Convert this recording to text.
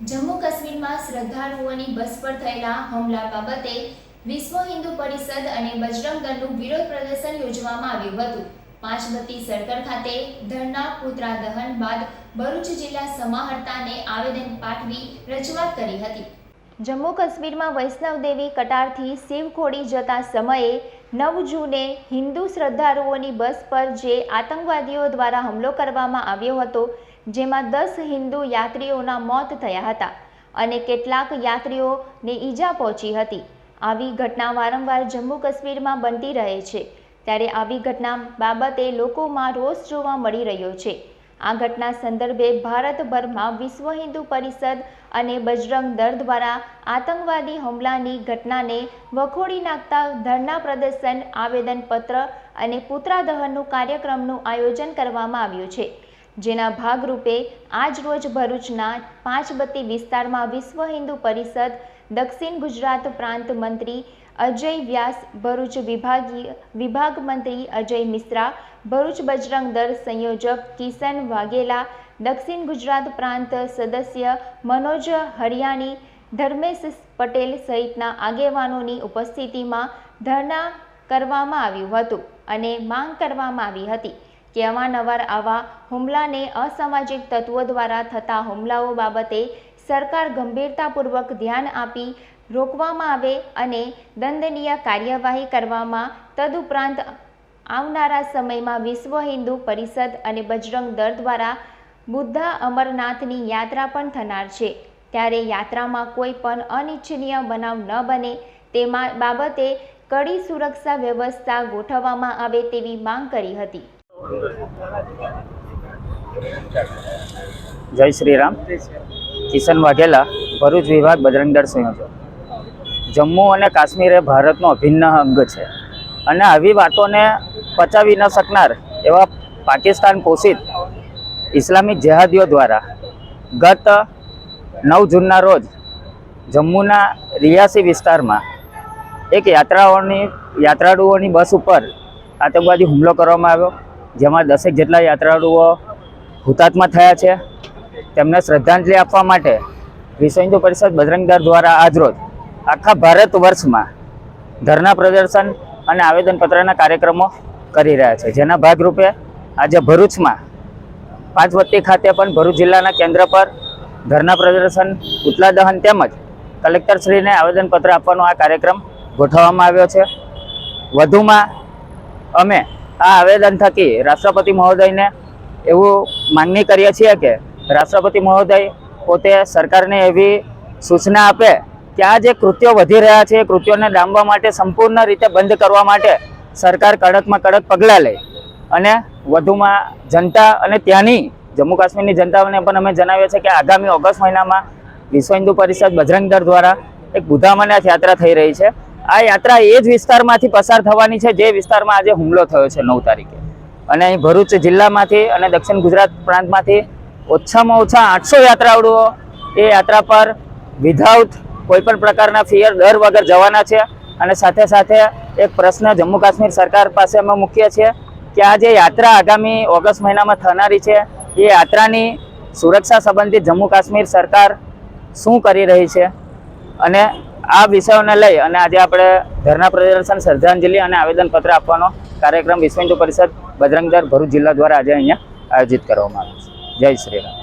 જમ્મુ કાશ્મીરમાં શ્રદ્ધાળુઓની બસ પર થયેલા હુમલા બાબતે વિશ્વ હિન્દુ પરિષદ અને બજરંગ દળનું વિરોધ પ્રદર્શન યોજવામાં આવ્યું હતું. પાંચબત્તી સર્કલ ખાતે ધરના પુતરા દહન બાદ ભરૂચ જિલ્લા સમાહર્તાને આવેદન પાઠવી રજૂઆત કરી હતી. જમ્મુ કાશ્મીરમાં વૈષ્ણવદેવી કટારથી શિવખોડી જતા સમયે નવ જૂને હિન્દુ શ્રદ્ધાળુઓની બસ પર જે આતંકવાદીઓ દ્વારા હુમલો કરવામાં આવ્યો હતો જેમાં દસ હિન્દુ યાત્રીઓના મોત થયા હતા અને કેટલાક યાત્રીઓને ઈજા પહોંચી હતી. આવી ઘટના વારંવાર જમ્મુ કાશ્મીરમાં બનતી રહે છે. ત્યારે આવી ઘટના બાબતે લોકોમાં રોષ જોવા મળી રહ્યો છે. આ ઘટના સંદર્ભે ભારતભરમાં વિશ્વ હિન્દુ પરિષદ અને બજરંગ દળ દ્વારા આતંકવાદી હુમલાની ઘટનાને વખોડી નાખતા ધરના પ્રદર્શન, આવેદનપત્ર અને પુત્રા દહનનું કાર્યક્રમનું આયોજન કરવામાં આવ્યું છે. જેના ભાગરૂપે આજ રોજ ભરૂચના પાંચબત્તી વિસ્તારમાં વિશ્વ હિન્દુ પરિષદ દક્ષિણ ગુજરાત પ્રાંત મંત્રી અજય વ્યાસ, ભરૂચ વિભાગીય વિભાગ મંત્રી અજય મિશ્રા, ભરૂચ બજરંગ દળ સંયોજક કિશન વાઘેલા, દક્ષિણ ગુજરાત પ્રાંત સદસ્ય મનોજ હરિયાણી, ધર્મેશ પટેલ સહિતના આગેવાનોની ઉપસ્થિતિમાં ધરણા કરવામાં આવ્યું હતું અને માંગ કરવામાં આવી હતી. કે અવારનવાર આવા હુમલાને અસામાજિક તત્વો દ્વારા થતા હુમલાઓ બાબતે સરકાર ગંભીરતાપૂર્વક ધ્યાન આપી રોકવામાં આવે અને દંડનીય કાર્યવાહી કરવામાં તદુપરાંત આવનારા સમયમાં વિશ્વ હિન્દુ પરિષદ અને બજરંગ દળ દ્વારા બુદ્ધા અમરનાથની યાત્રા પણ થનાર છે. ત્યારે યાત્રામાં કોઈ પણ અનિચ્છનીય બનાવ ન બને તે બાબતે કડી સુરક્ષા વ્યવસ્થા ગોઠવવામાં આવે તેવી માંગ કરી હતી. જય શ્રી રામ. કિશન વાઘેલા, ભરૂચ વિભાગ બજરંગ દળ જમ્મુ અને કાશ્મીર એ ભારતનો અભિન્ન અંગ છે. અને આવી વાતોને પચાવી ન શકનાર એવા પાકિસ્તાન પોષિત ઇસ્લામિક જેહાદીઓ દ્વારા ગત નવ જૂનના રોજ જમ્મુના રિયાસી વિસ્તારમાં એક યાત્રાઓની, યાત્રાળુઓની બસ ઉપર આતંકવાદી હુમલો કરવામાં આવ્યો. જેમાં દસેક જેટલા યાત્રાળુઓ હુતાત્મા થયા છે, તેમને શ્રદ્ધાંજલિ આપવા માટે વિશ્વ હિન્દુ પરિષદ બજરંગ દળ દ્વારા આજરોજ આખા ભારત વર્ષમાં ધરના પ્રદર્શન અને આવેદનપત્રના કાર્યક્રમો કરી રહ્યા છે. જેના ભાગરૂપે આજે ભરૂચમાં પાંચવત્તી ખાતે પણ ભરૂચ જિલ્લાના કેન્દ્ર પર ધરના પ્રદર્શન પુતલા દહન તેમજ કલેક્ટરશ્રીને આવેદનપત્ર આપવાનો આ કાર્યક્રમ ગોઠવવામાં આવ્યો છે. વધુમાં અમે આ આવેદન થકી રાષ્ટ્રપતિ મહોદયને એવું માંગણી કરીએ છીએ કે રાષ્ટ્રપતિ મહોદય પોતે સરકારને એવી સૂચના આપે કે આ જે કૃત્યો વધી રહ્યા છે, એ કૃત્યોને ડામવા માટે સંપૂર્ણ રીતે બંધ કરવા માટે સરકાર કડકમાં કડક પગલાં લે. અને વધુમાં જનતા અને ત્યાંની, જમ્મુ કાશ્મીરની જનતાઓને પણ અમે જણાવીએ છીએ કે આગામી ઓગસ્ટ મહિનામાં વિશ્વ હિન્દુ પરિષદ બજરંગ દળ દ્વારા એક બુદ્ધા અમરનાથ યાત્રા થઈ રહી છે. આ યાત્રા એ જ વિસ્તારમાંથી પસાર થવાની છે, જે વિસ્તારમાં આજે હુમલો થયો છે નવ તારીખે. અને અહીં ભરૂચ જિલ્લામાંથી અને દક્ષિણ ગુજરાત પ્રાંતમાંથી ઓછામાં ઓછા આઠસો યાત્રાળુઓ એ યાત્રા પર વિધાઉટ કોઈપણ પ્રકારના ફિયર દર વગર જવાના છે. અને સાથે સાથે એક પ્રશ્ન જમ્મુ કાશ્મીર સરકાર પાસે અમે મૂકીએ છીએ કે આ જે યાત્રા આગામી ઓગસ્ટ મહિનામાં થનારી છે, એ યાત્રાની સુરક્ષા સંબંધિત જમ્મુ કાશ્મીર સરકાર શું કરી રહી છે? અને આ વિષયોને લઈ અને આજે આપણે ધરના પ્રદર્શન શ્રદ્ધાંજલિ અને આવેદનપત્ર આપવાનો કાર્યક્રમ વિશ્વ હિન્દુ પરિષદ બજરંગદર ભરૂચ જિલ્લા દ્વારા આજે અહીંયા આયોજિત કરવામાં આવ્યો છે. જય શ્રી રામ.